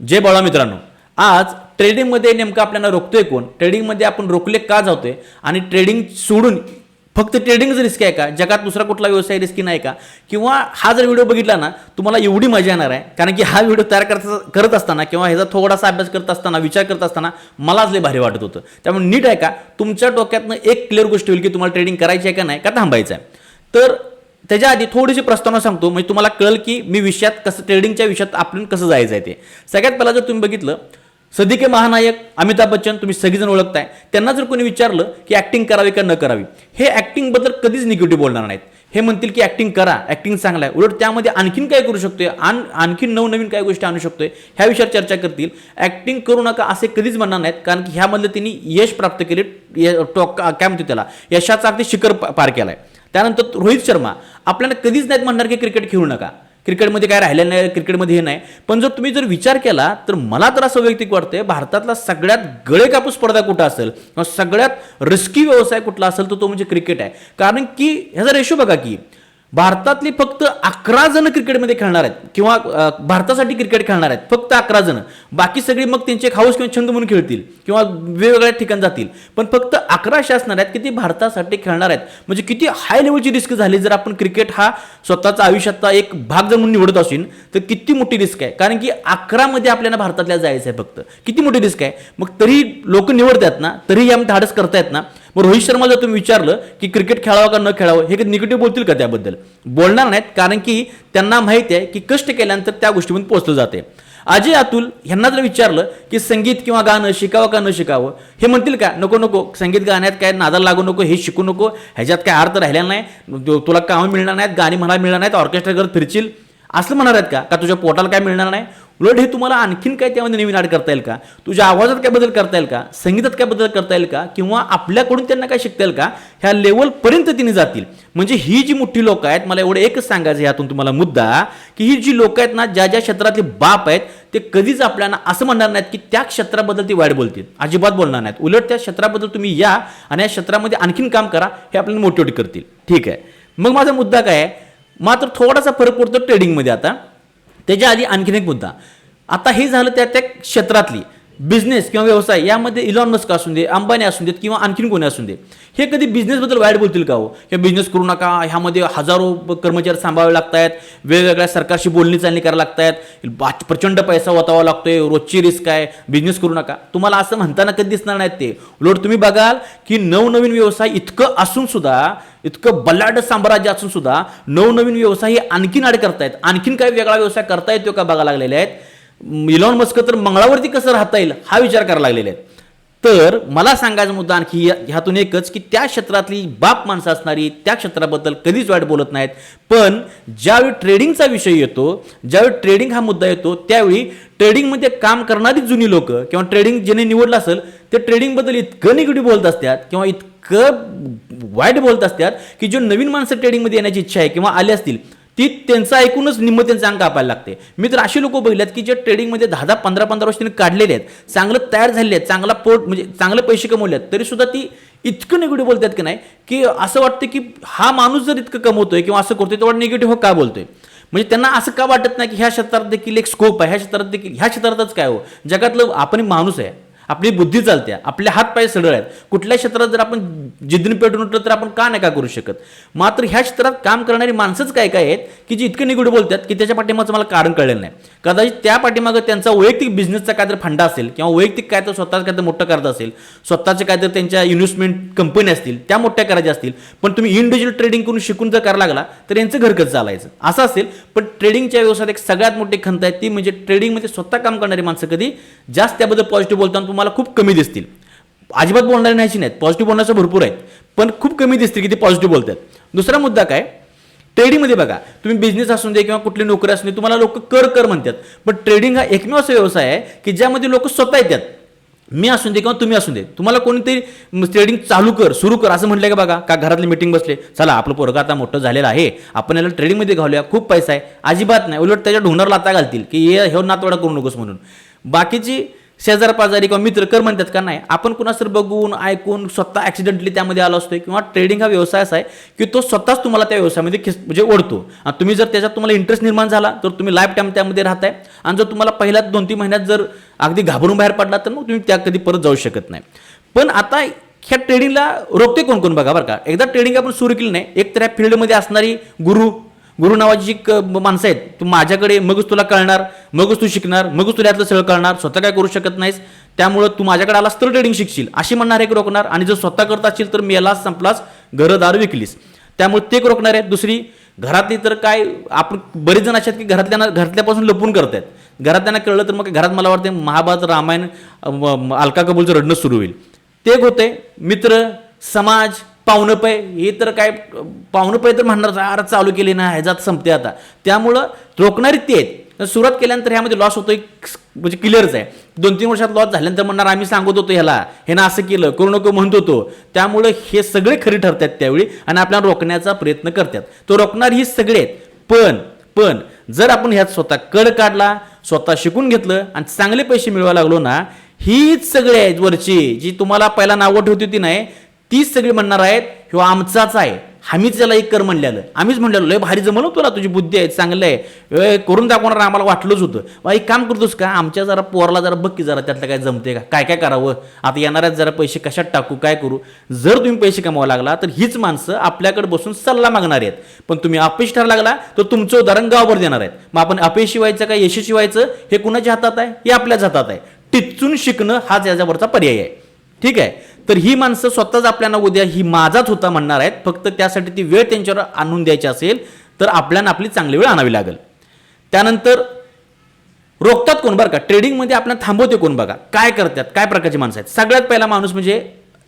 जय बाळा मित्रांनो आज ट्रेडिंगमध्ये नेमकं आपल्याला रोखतोय कोण? ट्रेडिंगमध्ये आपण रोखले का जातोय? आणि ट्रेडिंग सोडून फक्त ट्रेडिंगच रिस्क आहे का? जगात दुसरा कुठला व्यवसाय रिस्की नाही का? किंवा हा जर व्हिडिओ बघितला ना तुम्हाला एवढी मजा येणार आहे. कारण की हा व्हिडिओ तयार करत करत असताना किंवा ह्याचा थोडासा अभ्यास करत असताना विचार करत असताना मलाच लय भारी वाटत होतं. त्यामुळे नीट आहे का? तुमच्या डोक्यातनं एक क्लिअर गोष्ट होईल की तुम्हाला ट्रेडिंग करायची आहे का नाही का थांबायचं आहे? तर त्याच्या आधी थोडीशी प्रस्तावना सांगतो. म्हणजे तुम्हाला कळेल की मी विषयात कसं ट्रेडिंगच्या विषयात आपण कसं जायचं आहे ते. सगळ्यात पहिला जर तुम्ही बघितलं सदिके महानायक अमिताभ बच्चन तुम्ही सगळीजण ओळखताय. त्यांना जर कोणी विचारलं की ॲक्टिंग करावी का न करावी हे ॲक्टिंगबद्दल कधीच निगेटिव्ह बोलणार नाहीत. हे म्हणतील की ॲक्टिंग करा ॲक्टिंग चांगला आहे. उलट त्यामध्ये आणखीन काय करू शकतोय? आण आणखीन नवनवीन काय गोष्टी आणू शकतोय? ह्या विषयावर चर्चा करतील. ॲक्टिंग करू नका असे कधीच म्हणणार नाहीत कारण की ह्यामधलं त्यांनी यश प्राप्त केले य- टॉक काय म्हणतो त्याला? यशाचा अगदी शिखर पार केला आहे त्यानंतर रोहित शर्मा. आपल्याला कधीच नाहीत म्हणणार की क्रिकेट खेळू नका. क्रिकेटमध्ये काय राहिलं नाही क्रिकेटमध्ये हे नाही. पण जर तुम्ही जर विचार केला तर मला तर असं वैयक्तिक वाटतंय भारतातला सगळ्यात गळे कापूस स्पर्धा कुठं असेल किंवा सगळ्यात रिस्की व्यवसाय कुठला असेल तर तो म्हणजे क्रिकेट आहे. कारण की ह्याचा रेशो बघा की भारतातली फक्त अकरा जण क्रिकेटमध्ये खेळणार आहेत. किंवा भारतासाठी क्रिकेट खेळणार आहेत. फक्त अकरा जण. बाकी सगळी मग त्यांचे खाऊस किंवा छंद म्हणून खेळतील. किंवा वेगवेगळ्या ठिकाणी जातील. पण फक्त अकरा असे असणार आहेत की ते भारतासाठी खेळणार आहेत. म्हणजे किती हाय लेवलची रिस्क झाली जर आपण क्रिकेट हा स्वतःचा आयुष्याचा एक भाग जर म्हणून निवडत असेल तर किती मोठी रिस्क आहे? कारण की अकरामध्ये आपल्याला भारतातल्या जायचं आहे फक्त. किती मोठी रिस्क आहे? मग तरी लोक निवडतात ना तरी यामध्ये धाडस करतायत ना. मग रोहित शर्मा जर तुम्ही विचारलं की क्रिकेट खेळावं का न खेळावं हे निगेटिव्ह बोलतील का त्याबद्दल? बोलणार नाहीत कारण की त्यांना माहिती आहे की कष्ट केल्यानंतर त्या गोष्टीमध्ये पोहोचलं जाते. अजय अतुल ह्यांना जर विचारलं की संगीत किंवा गाणं शिकावं का न शिकावं हे म्हणतील का नको नको संगीत गाण्यात काय नादाला लागू नको हे शिकू नको ह्याच्यात काय अर्थ राहिलेला नाही तुला कामं मिळणार नाहीत गाणी म्हणायला मिळणार नाहीत ऑर्केस्ट्रा करत फिरशील. असं म्हणणार आहेत का? का तुझ्या पोटाला काय मिळणार नाही? उलट हे तुम्हाला आणखीन काय त्यामध्ये नवीन ॲड करता येईल का? तुझ्या आवाजात काय बदल करता येईल का? संगीतात काय बदल करता येईल का? किंवा आपल्याकडून त्यांना काय शिकता येईल का? ह्या लेवलपर्यंत तिने जातील. म्हणजे ही जी मोठी लोक आहेत मला एवढं एकच सांगायचं यातून तुम्हाला मुद्दा की ही जी लोक आहेत ना ज्या ज्या क्षेत्रातले बाप आहेत ते कधीच आपल्याला असं म्हणणार नाहीत की त्या क्षेत्राबद्दल ती वाईट बोलतील. अजिबात बोलणार नाहीत. उलट त्या क्षेत्राबद्दल तुम्ही या आणि या क्षेत्रामध्ये आणखीन काम करा हे आपल्याला मोटिवेट करतील. ठीक आहे. मग माझा मुद्दा काय आहे? मात्र थोडासा फरक पडतो ट्रेडिंगमध्ये आता. त्याच्या आधी आणखीन एक मुद्दा. आता हे झालं त्या त्या क्षेत्रातली. बिझनेस किंवा व्यवसाय यामध्ये इलॉन मस्क असून दे अंबानी असून देत किंवा आणखीन कोणी असून दे हे कधी बिझनेसबद्दल वाईट बोलतील का हो? किंवा बिझनेस करू नका ह्यामध्ये हजारो कर्मचारी सांभाळावे लागतात वेगवेगळ्या सरकारशी बोलणी चालणी करायला लागतात प्रचंड पैसा वतावा लागतोय रोजची रिस्क आहे बिझनेस करू नका. तुम्हाला असं म्हणताना कधी दिसणार नाहीत ते. उलट तुम्ही बघाल की नवनवीन व्यवसाय इतकं असून सुद्धा इतकं बल्लाड साम्राज्य असून सुद्धा नवनवीन व्यवसाय हे आणखीन आड करतायत. आणखीन काही वेगळा व्यवसाय करता येतो का बघा लागलेले आहेत? इलॉन मस्क तर मंगळावरती कसं राहता येईल हा विचार करायला लागलेले आहेत. तर मला सांगायचा मुद्दा आणखी या- ह्यातून एकच की त्या क्षेत्रातली बाप माणसं असणारी त्या क्षेत्राबद्दल कधीच वाईट बोलत नाहीत. पण ज्यावेळी ट्रेडिंगचा विषय येतो ज्यावेळी ट्रेडिंग हा मुद्दा येतो त्यावेळी ट्रेडिंगमध्ये काम करणारी जुनी लोक किंवा ट्रेडिंग ज्याने निवडलं असेल ते ट्रेडिंगबद्दल इतकं निगेटिव्ह बोलत असतात किंवा इतकं वाईट बोलत असतात की जो नवीन माणसं ट्रेडिंगमध्ये येण्याची इच्छा आहे किंवा आले असतील ती त्यांचं ऐकूनच निम्म त्यांचं अंग कापायला लागते. मी तर अशी लोक बघितलेत की जे ट्रेडिंगमध्ये दहा दहा पंधरा पंधरा वर्ष त्यांनी काढलेले आहेत चांगलं तयार झालेले आहेत चांगला पोट म्हणजे चांगले पैसे कमवले आहेत तरी सुद्धा ती इतकं निगेटिव्ह बोलतात की नाही की असं वाटतं की हा माणूस जर इतकं कमवतोय किंवा असं करतोय तेव्हा हो निगेटिव्ह का बोलतोय? म्हणजे त्यांना असं का वाटत नाही की ह्या क्षेत्रात देखील एक स्कोप आहे ह्या क्षेत्रात देखील ह्या क्षेत्रातच काय हो? जगातलं आपण माणूस आहे. आपली बुद्धी चालते आपले हात पाय सरळ आहेत. कुठल्या क्षेत्रात जर आपण जिद्दीने पेटून उठलं तर आपण का नाही का करू शकत? मात्र ह्या क्षेत्रात काम करणारी माणसंच काय काय आहेत की जी इतकं निगुड बोलतात की त्याच्या पाठीमागचं मला कारण कळलेलं नाही. कदाचित त्या पाठीमागं त्यांचा वैयक्तिक बिझनेसचा काहीतरी फंडा असेल किंवा वैयक्तिक काय तर स्वतःच काहीतरी मोठं करत असेल स्वतःचे काहीतरी त्यांच्या इन्व्हेस्टमेंट कंपनी असतील त्या मोठ्या करायच्या असतील पण तुम्ही इंडिव्हिज्युअल ट्रेडिंग करून शिकून जर करायला लागला तर यांचं घर कसं चालायचं? असं असेल पण ट्रेडिंगच्या व्यवसायात एक सगळ्यात मोठी खंत आहे ती म्हणजे ट्रेडिंगमध्ये स्वतः काम करणारी माणसं कधी जास्त त्याबद्दल पॉझिटिव्ह बोलताना तुम्हाला खूप कमी दिसतील. अजिबात बोलणारे नाहीची नाहीत पॉझिटिव्ह बोलण्याचं भरपूर आहेत. पण खूप कमी दिसतील की ते पॉझिटिव्ह बोलतात. दुसरा मुद्दा काय? ट्रेडिंगमध्ये बघा. तुम्ही बिझनेस असून दे किंवा कुठली नोकरी असून दे तुम्हाला लोक कर कर म्हणतात. पण ट्रेडिंग हा एकमेव असा व्यवसाय आहे की ज्यामध्ये लोक स्वतः येतात. मी असून दे किंवा तुम्ही असून दे. तुम्हाला कोणीतरी ट्रेडिंग चालू कर सुरू कर असं म्हटलं का बघा? का घरातली मिटिंग बसले? चला आपलं पोरगा आता मोठं झालेलं आहे. आपण याला ट्रेडिंगमध्ये घालूया. खूप पैसा आहे. अजिबात नाही. उलट त्याच्या ढोंगराला लाता घालतील की हे हे नातवडा करू नकोस म्हणून. बाकीची शेजार पाजारी किंवा मित्र कर म्हणतात का नाही? आपण कुणास तर बघून ऐकून स्वतः ॲक्सिडेंटली त्यामध्ये आलो असतोय किंवा ट्रेडिंग हा व्यवसाय असा आहे की तो स्वतःच तुम्हाला त्या व्यवसायामध्ये खिस म्हणजे ओढतो. आणि तुम्ही जर त्याच्यात तुम्हाला इंटरेस्ट निर्माण झाला तर तुम्ही लाईफ टाईम त्यामध्ये राहताय. आणि जर तुम्हाला पहिल्या दोन तीन महिन्यात जर अगदी घाबरून बाहेर पडला तर मग तुम्ही त्या कधी परत जाऊ शकत नाही. पण आता ह्या ट्रेडिंगला रोखते कोण कोण बघा बरं का. एकदा ट्रेडिंग आपण सुरू केली नाही एक तर ह्या फील्डमध्ये असणारी गुरु गुरु नावाची जी क- माणसं आहेत तू माझ्याकडे मगच तुला कळणार मगच तू शिकणार मगच तुला यातलं सगळं कळणार स्वतः काय करू शकत नाहीस. त्यामुळं तू माझ्याकडे आलास तर ट्रेडिंग शिकशील अशी म्हणणार एक रोखणार आणि जर स्वतः करत असशील तर मी याला संपलास घरदार विकलीस. त्यामुळे ते एक रोखणार आहे दुसरी घरातली तर काय आपण बरेच जण असे आहेत की घरातल्या घरातल्यापासून लपून करत घरात त्यांना कळलं तर मग घरात मला वाटते महाभारत रामायण अलका कबूलचं रडणं सुरू होईल. ते एक होते मित्र समाज पाहुणं पै हे तर काय पाहुणं पै तर म्हणणार अरे चालू केली ना ह्याच्यात संपते आता. त्यामुळं रोखणारी ते आहेत. सुरुवात केल्यानंतर ह्यामध्ये लॉस होतोय म्हणजे क्लिअरच आहे. दोन तीन वर्षात लॉस झाल्यानंतर म्हणणार आम्ही सांगत होतो ह्याला हे ना असं केलं करू नको म्हणत होतो. त्यामुळं हे सगळे खरी ठरतात त्यावेळी आणि आपल्याला रोखण्याचा प्रयत्न करतात. तो रोखणार ही सगळे आहेत. पण पण जर आपण ह्यात स्वतः कड काढला स्वतः शिकून घेतलं आणि चांगले पैसे मिळवायला लागलो ना हीच सगळे आहेत वरची जी तुम्हाला पहिला नावं ठेवती होती नाही तीच सगळी म्हणणार आहेत ह्यो आमचाच आहे. आम्हीच त्याला एक कर म्हणलेलं. आम्हीच म्हणलेलो लय भारी जमलं तुला तुझी बुद्धी आहे चांगलं आहे करून दाखवणार आम्हाला वाटलंच होतं. बा एक काम करतोस का आमच्या जरा पोराला जरा बघ की जरा त्यातलं काय जमते का काय काय करावं. आता येणाऱ्यात जरा पैसे कशात टाकू काय करू. जर तुम्ही पैसे कमवायला लागला तर हीच माणसं आपल्याकडे बसून सल्ला मागणार आहेत. पण तुम्ही अपयश ठरायला लागला तर तुमचं उदाहरण गावभर देणार आहेत. मग आपण अपयशी व्हायचं का यशस्वी व्हायचं हे कुणाच्या हातात आहे? हे आपल्याच हातात आहे. टिचून शिकणं हाच याच्यावरचा पर्याय आहे. ठीक आहे? तर ही माणसं स्वतःच आपल्याला उद्या ही माझाच होता म्हणणार आहेत. फक्त त्यासाठी ती वेळ त्यांच्यावर आणून द्यायची असेल तर आपल्याला आपली चांगली वेळ आणावी लागेल. त्यानंतर रोखतात कोण बरं का? ट्रेडिंगमध्ये आपल्याला थांबवते कोण बघा? काय करतात? काय प्रकारची माणसं आहेत? सगळ्यात पहिला माणूस म्हणजे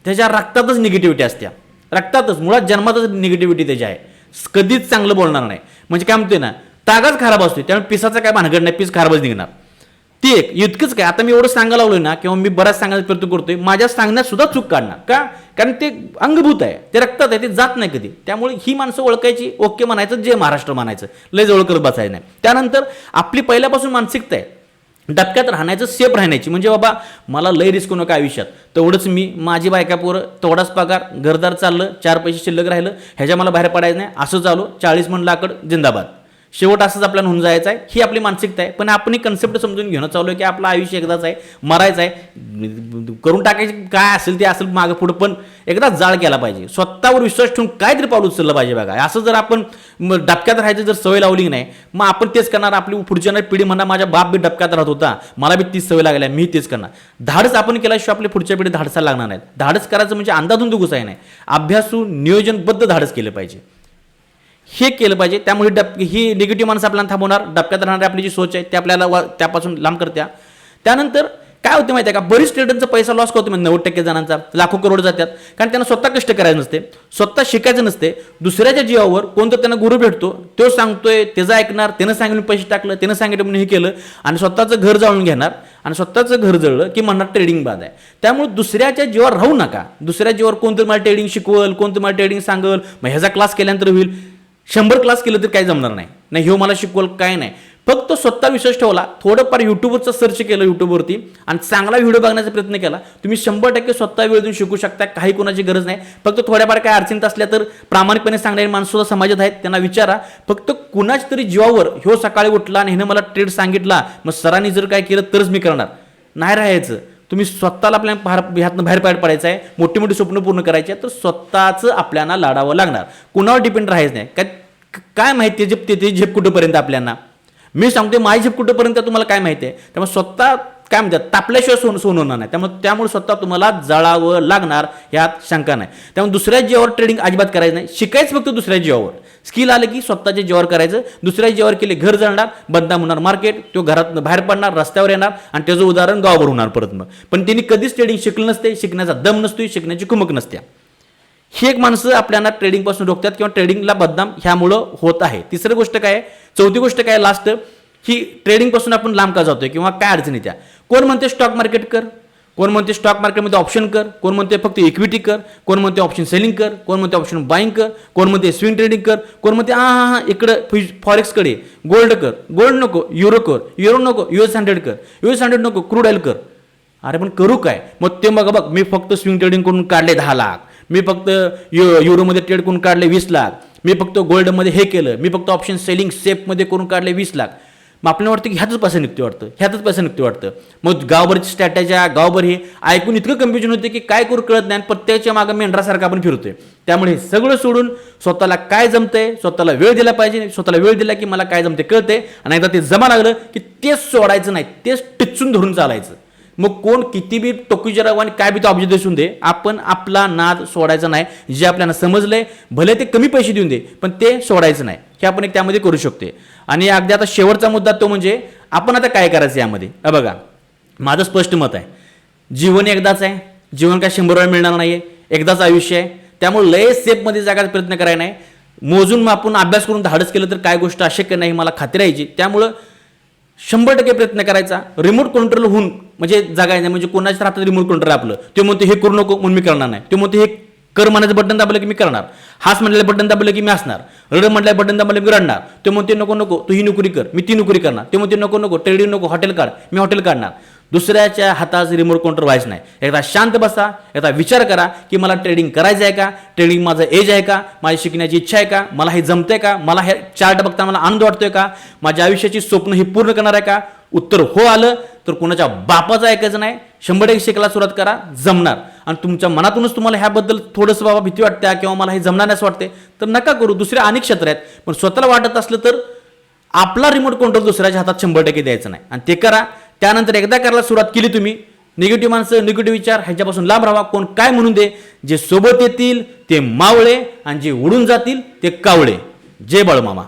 त्याच्या रक्तातच निगेटिव्हिटी असत्या. रक्तातच मुळात जन्मातच निगेटिव्हिटी त्याची आहे. कधीच चांगलं बोलणार नाही. म्हणजे काय म्हणतोय ना? तागाच खराब असतो त्यामुळे पिसाचं काय भानगड नाही पीस खराबच निघणार. ती एक इतकंच काय? आता मी एवढं सांगायला लागलोय ना किंवा मी बराच सांगायचा प्रयत्न करतोय माझ्या सांगण्यात सुद्धा चूक काढणार. का? कारण ते अंगभूत आहे. ते रक्तात आहे ते जात नाही कधी. त्यामुळे ही माणसं ओळखायची ओके म्हणायचं जे महाराष्ट्र म्हणायचं. लय जवळ करत बसायचं नाही. त्यानंतर आपली पहिल्यापासून मानसिकता आहे. डबक्यात राहण्याचं सेफ राहण्याची. म्हणजे बाबा मला लय रिस्क नका आयुष्यात? तेवढंच मी माझी बायका पोरं तेवढाच पगार घरदार चाललं चार पैसे शिल्लक राहिलं ह्याच्या मला बाहेर पडायचं नाही. असं चालू चाळीस मन लाकड जिंदाबाद. शेवट असंच आपल्याला होऊन जायचं आहे ही आपली मानसिकता आहे. पण आपण ही कन्सेप्ट समजून घेणं चालू आहे की आपलं आयुष्य एकदाच आहे. मरायचं आहे करून टाकायचं काय असेल ते असेल मागं पुढं पण एकदा जाळ केला पाहिजे. स्वतःवर विश्वास ठेवून काहीतरी पाऊल उचललं पाहिजे बघा. असं जर आपण डबक्यात राहायचं जर सवय लावली नाही मग आपण तेच करणार. आपली पुढच्या पिढी म्हणा माझ्या बाप बी डबक्यात राहत होता. मला बी तीच सवय लागल्या. मी तेच करणार. धाडस आपण केल्याशिवाय आपल्या पुढच्या पिढी धाडसाला लागणार नाहीत. धाडस करायचं म्हणजे अंदाधुंद घुसाय नाही. अभ्यासू नियोजनबद्ध धाडस केलं पाहिजे. हे केलं पाहिजे. त्यामुळे डब ही निगेटिव्ह माणसं आपल्याला थांबवणार डबक्यात राहणारी आपली जी सोच आहे ते आपल्याला वा- त्यापासून लांब करत्या. त्यानंतर काय होतं माहिती आहे का बरीच स्टुडंटचा पैसा लॉस करतो म्हणजे नव्वद टक्के जणांचा लाखो करोड जातात. कारण त्यांना स्वतः कष्ट करायचं नसते स्वतः शिकायचं नसते. दुसऱ्याच्या जीवावर कोणतं त्यांना गुरु भेटतो तो सांगतोय त्याचं ऐकणार त्यानं सांगितलं पैसे टाकलं त्यानं सांगितलं म्हणून हे केलं आणि स्वतःचं घर जाळून घेणार आणि स्वतःचं घर जळलं की म्हणणार ट्रेडिंग बाद आहे. त्यामुळे दुसऱ्याच्या जीवावर राहू नका. दुसऱ्या जीवावर कोणतं मला ट्रेडिंग शिकवल कोणतं मला ट्रेडिंग सांगल मग ह्याचा क्लास केल्यानंतर होईल. शंभर क्लास केलं तर काही जमणार नाही. नाही ह्यो मला शिकवल काय नाही. फक्त स्वतः विश्वास ठेवला थोडंफार युट्यूबवरचं सर्च केलं युट्यूबवरती आणि चांगला व्हिडिओ बघण्याचा प्रयत्न केला. तुम्ही शंभर टक्के स्वतः वेळ देऊन शिकू शकता काही कोणाची गरज नाही. फक्त थोड्याफार काय अडचणीत असल्या तर प्रामाणिकपणे सांगणारी माणसं समाजात आहेत त्यांना विचारा. फक्त कुणाच तरी जीवावर ह्यो सकाळी उठला आणि हिनं मला ट्रेड सांगितला मग सरांनी जर काय केलं तरच मी करणार. नाही राहायचं. तुम्ही स्वतःला आपल्या बाहेर ह्यातनं बाहेर पाड पडायचं आहे मोठी मोठी स्वप्न पूर्ण करायची आहे तर स्वतःचं आपल्याला लाडावं लागणार. कुणावर डिपेंड राहायचं नाही. काय काय माहिती आहे झेप ते ते झेप कुठंपर्यंत आपल्याला? मी सांगते माझी झेप कुठंपर्यंत तुम्हाला काय माहिती आहे? त्यामुळे स्वतः काय म्हणतात तापल्याशिवाय सोन सोन होणार नाही. त्यामुळे त्यामुळे स्वतः तुम्हाला जळावं लागणार ह्यात शंका नाही. त्यामुळे दुसऱ्या जीवावर ट्रेडिंग अजिबात करायचं नाही. शिकायचं फक्त दुसऱ्या जीवावर. स्किल आलं की स्वतःच्या जीवावर करायचं. दुसऱ्या जीवावर केले घर जळणार बदनाम होणार मार्केट तो घरात बाहेर पडणार रस्त्यावर येणार आणि त्याचं उदाहरण गावावर होणार परत मग. पण त्यांनी कधीच ट्रेडिंग शिकलं नसते शिकण्याचा दम नसतो शिकण्याची कुमक नसते. ही एक माणसं आपल्याला ट्रेडिंगपासून रोखतात किंवा ट्रेडिंगला बदनाम ह्यामुळं होत आहे. तिसरी गोष्ट काय चौथी गोष्ट काय लास्ट ही ट्रेडिंगपासून आपण लांब का जातोय किंवा काय अडचणी त्या? कोण म्हणते स्टॉक मार्केट कर? कोण म्हणते स्टॉक मार्केटमध्ये ऑप्शन कर? कोण म्हणते फक्त इक्विटी कर? कोण म्हणते ऑप्शन सेलिंग कर? कोण म्हणते ऑप्शन बाईंग कर? कोण म्हणते स्विंग ट्रेडिंग कर? कोण म्हणते हा हा हा इकडं फॉरेक्सकडे गोल्ड कर. गोल्ड नको युरो कर. युरो नको युएस एस हंड्रेड कर. युएस एस हंड्रेड नको क्रूड ऑइल कर. अरे पण करू काय? मग ते बघा बघ मी फक्त स्विंग ट्रेडिंग करून काढले दहा लाख. मी फक्त यु युरोमध्ये ट्रेड करून काढले वीस लाख. मी फक्त गोल्डमध्ये हे केलं. मी फक्त ऑप्शन सेलिंग सेफमध्ये करून काढले वीस लाख. मग आपल्याला वाटतं की ह्यातच पैसा निघते वाटतं ह्यातच पैसा निघते वाटतं. मग गावभरची स्ट्रॅटेज्या गावभर हे ऐकून इतकं कन्फ्युजन होते की काय करू कळत नाही आणि प्रत्येकाच्या मागं मेंढरासारखं आपण फिरतोय. त्यामुळे हे सगळं सोडून स्वतःला काय जमतंय स्वतःला वेळ दिला पाहिजे स्वतःला वेळ दिला की मला काय जमते कळते आणि एकदा ते जमा लागलं की तेच सोडायचं नाही तेच टिचून धरून चालायचं. मग कोण किती बी टोकीजराव आणि काय बी तो ऑब्जेक्ट दिसून दे आपण आपला नाद सोडायचा नाही. जे आपल्याला समजलंय भले ते कमी पैसे देऊन दे पण ते सोडायचं नाही. हे आपण एक त्यामध्ये करू शकते आणि अगदी आता शेवटचा मुद्दा तो म्हणजे आपण आता काय करायचं यामध्ये? बघा माझं स्पष्ट मत आहे. जीवन एकदाच आहे. जीवन काय शंभर वेळा मिळणार नाही आहे एकदाच आयुष्य आहे. त्यामुळे लय सेफमध्ये जगायचा प्रयत्न करायला नाही. मोजून मग आपण अभ्यास करून धाडस केलं तर काय गोष्ट अशक्य नाही मला खात्री यायची त्यामुळं शंभर टक्के प्रयत्न करायचा. रिमोट कंट्रोल होऊन म्हणजे जागायचं म्हणजे कोणाच्या हातात रिमोट कंट्रोल आपलं? ते म्हणते हे करू नको. म्हणून मी करणार नाही. ते म्हणते हे कर म्हणायचं बटन दाबलं की मी करणार. हास म्हटलेलं बटन दाबलं की मी असणार. रड म्हटलं बटन दाबलं की मी रडणार. ते म्हणते नको नको तू ही नोकरी कर. मी ती नोकरी करणार. ते म्हणते नको नको ट्रेडिंग नको हॉटेल काढ. मी हॉटेल काढणार. दुसऱ्याच्या हाताचं रिमोट कंट्रोल व्हायचं नाही. एकदा शांत बसा एकदा विचार करा की मला ट्रेडिंग करायचं आहे का? ट्रेडिंग माझं एज आहे का? माझी शिकण्याची इच्छा आहे का? मला हे जमतंय का? मला हे चार्ट बघता मला आनंद वाटतोय का? माझ्या आयुष्याची स्वप्न ही पूर्ण करणार आहे का? उत्तर हो आलं तर कोणाच्या बापाचं ऐकायचं नाही. शंभर टक्के शिकायला सुरुवात करा जमणार. आणि तुमच्या मनातूनच तुम्हाला ह्याबद्दल थोडंसं बाबा भीती वाटते किंवा मला हे जमणार नाही असं वाटते तर नका करू. दुसरे अनेक क्षेत्र आहेत पण स्वतःला वाटत असलं तर आपला रिमोट कंट्रोल दुसऱ्याच्या हातात शंभर टक्के द्यायचं नाही. आणि ते करा त्यानंतर एकदा करायला सुरुवात केली तुम्ही. निगेटिव्ह माणसं निगेटिव्ह विचार ह्याच्यापासून लांब राहा. कोण काय म्हणून दे? जे सोबत येतील ते मावळे आणि जे उडून जातील ते कावळे. जय बाळूमामा.